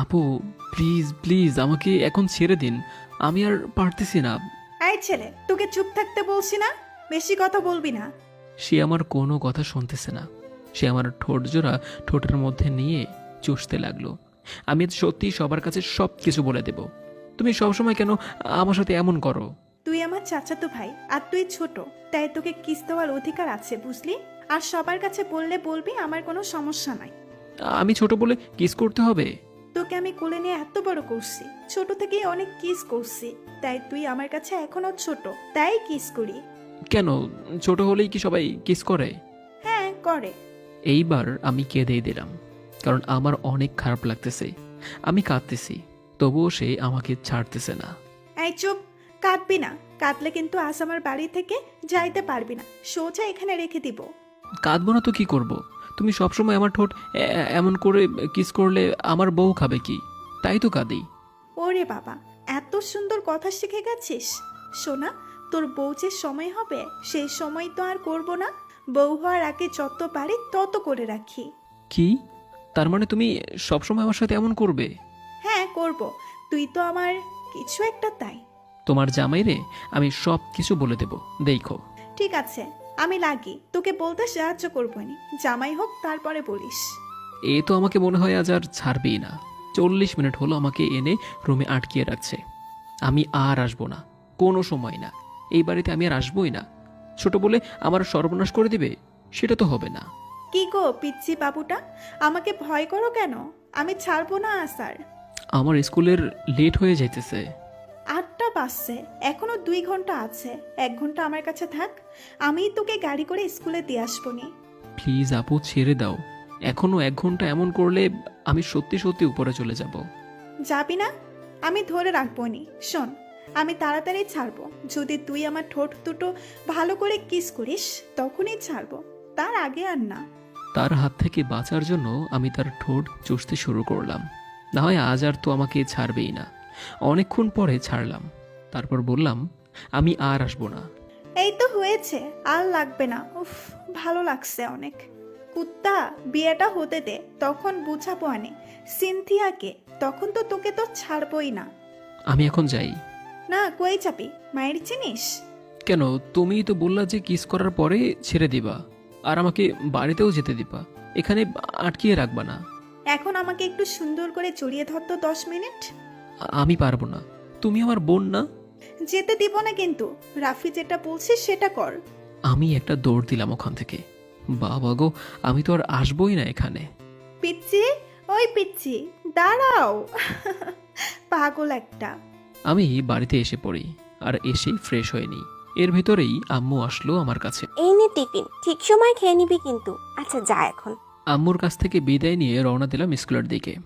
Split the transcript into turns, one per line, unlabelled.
আপু please please আমাকে এখন ছেড়ে দিন। আমি আর পারতেছি না।
এই ছেলে তোকে চুপ থাকতে বলছি না? বেশি কথা বলবি না।
সে আমার কোনো কথা শুনতেছে না। সে আমার ঠোঁট জোড়া ঠোঁটের মধ্যে নিয়ে চুষতে লাগল। আমি সত্যি সবার কাছে সব কিছু বলে দেব। তুমি সবসময় কেন আমার সাথে এমন করো?
তুই আমার চাচাতো ভাই আর তুই ছোট। তাই তোকে কিস দেওয়ার অধিকার আছে বুঝলি? আর সবার কাছে বললে বলবি আমার কোনো সমস্যা নাই।
আমি ছোট বলে কিস করতে হবে?
তোকে আমি কোলে নিয়ে এত বড় করছি। ছোট থেকেই অনেক কিস করছি। তাই তুই আমার কাছে এখনও ছোট। তাই কিস করি।
কেন? ছোট হলেই কি সবাই কিস করে?
হ্যাঁ করে।
এইবার আমি কেঁদেই দিলাম কারণ আমার অনেক খারাপ লাগতেছে। আমি কাঁদতেছি তবুও সে আমাকে ছাড়তেছে না।
এই চুপ কাঁদবি না। কাঁদলে কিন্তু আজ আমার বাড়ি থেকে যাইতে পারবি না। সোজা এখানে রেখে দিব।
কাঁদবো না তো কি করব? তুমি সবসময় আমার ঠোঁট এমন করে কিস করলে আমার বউ খাবে কি? তাই তো কাঁদি।
ওরে বাবা এত সুন্দর কথা শিখে গেছিস। সোনা তোর বউ যে সময় হবে সেই সময় তো আর করব না। বউ হওয়ার আগে যত পারি তত করে রাখি।
কি? তার মানে তুমি সবসময় আমার সাথে এমন করবে?
হ্যাঁ করব। তুই তো আমার কিছু একটা তাই।
তোমার জামাইরে আমি সব কিছু বলে দেব। দেখো।
ঠিক আছে। আমি লাগি তোকে বলতে সাহায্য করব নি জামাই হোক তারপরে বলিস।
এ তো আমাকে মনে হয় আজ আর ছাড়বেই না। চল্লিশ মিনিট হলো আমাকে এনে রুমে আটকিয়ে রাখছে। আমি আর আসব না কোনো সময় না। এই বাড়িতে আমি আর আসবোই না। ছোট বলে আমার সর্বনাশ করে দিবে? সেটা তো হবে না।
কি গো পিচ্ছি বাবুটা? আমাকে ভয় করো কেন? আমি ছাড়বো না আসার
আমার স্কুলের লেট হয়ে যাইতেছে।
আটটা বাজছে এখনও দুই ঘণ্টা আছে। এক ঘণ্টা আমার কাছে থাক আমি তোকে গাড়ি করে স্কুলে দিয়ে আসব নি।
প্লিজ আপু ছেড়ে দাও। এখনও এক ঘণ্টা এমন করলে আমি সত্যি সত্যি উপরে চলে যাব।
যাবি না? আমি ধরে রাখব নি। শোন আমি তাড়াতাড়ি ছাড়বো। যদি তুই আমার ঠোঁট দুটো ভালো করে কিস করিস তখনই ছাড়বো। তার আগে আর না।
তার হাত থেকে বাঁচার জন্য আমি তার ঠোঁট চুষতে শুরু করলাম। না হয় আজ আর তো আমাকে ছাড়বেই না। অনেকক্ষণ পরে ছাড়লাম। তারপর বললাম আমি আর আসব না।
এই তো হয়েছে আর লাগবে না। উফ ভালো লাগছে অনেক। কুত্তা বিয়েটা হতে দে তখন বুঝাবো আনে। সিনথিয়াকে তখন তো তোকে তো ছাড়বই না।
আমি এখন যাই।
না কই চাপি মায়ের চিনিস?
কেন তুমিই তো বললা যে কিস করার পরে ছেড়ে দিবা আর আমাকে বাড়িতেও যেতে দিবা। এখানে আটকিয়ে রাখবা না।
এখন আমাকে একটু সুন্দর করে জড়িয়ে ধরতো দশ মিনিট।
আমি পারব না। তুমি আমার বোন না?
যেতে দিব না কিন্তু। রাফি যেটা বলছিস সেটা কর।
আমি একটা দৌড় দিলাম ওখান থেকে। বাবা গো আমি তো আর আসবোই না এখানে।
পিচ্ছি ওই পিচ্ছি দাঁড়াও। পাগল একটা।
আমি বাড়িতে এসে পড়ি আর এসেই ফ্রেশ হয়ে নিই। এর ভেতরেই আম্মু আসলো আমার কাছে।
এই নে টিফিন ঠিক সময় খেয়ে নিবি কিন্তু। আচ্ছা যা এখন।
আম্মুর কাছ থেকে বিদায় নিয়ে রওনা দিলাম স্কুলের দিকে।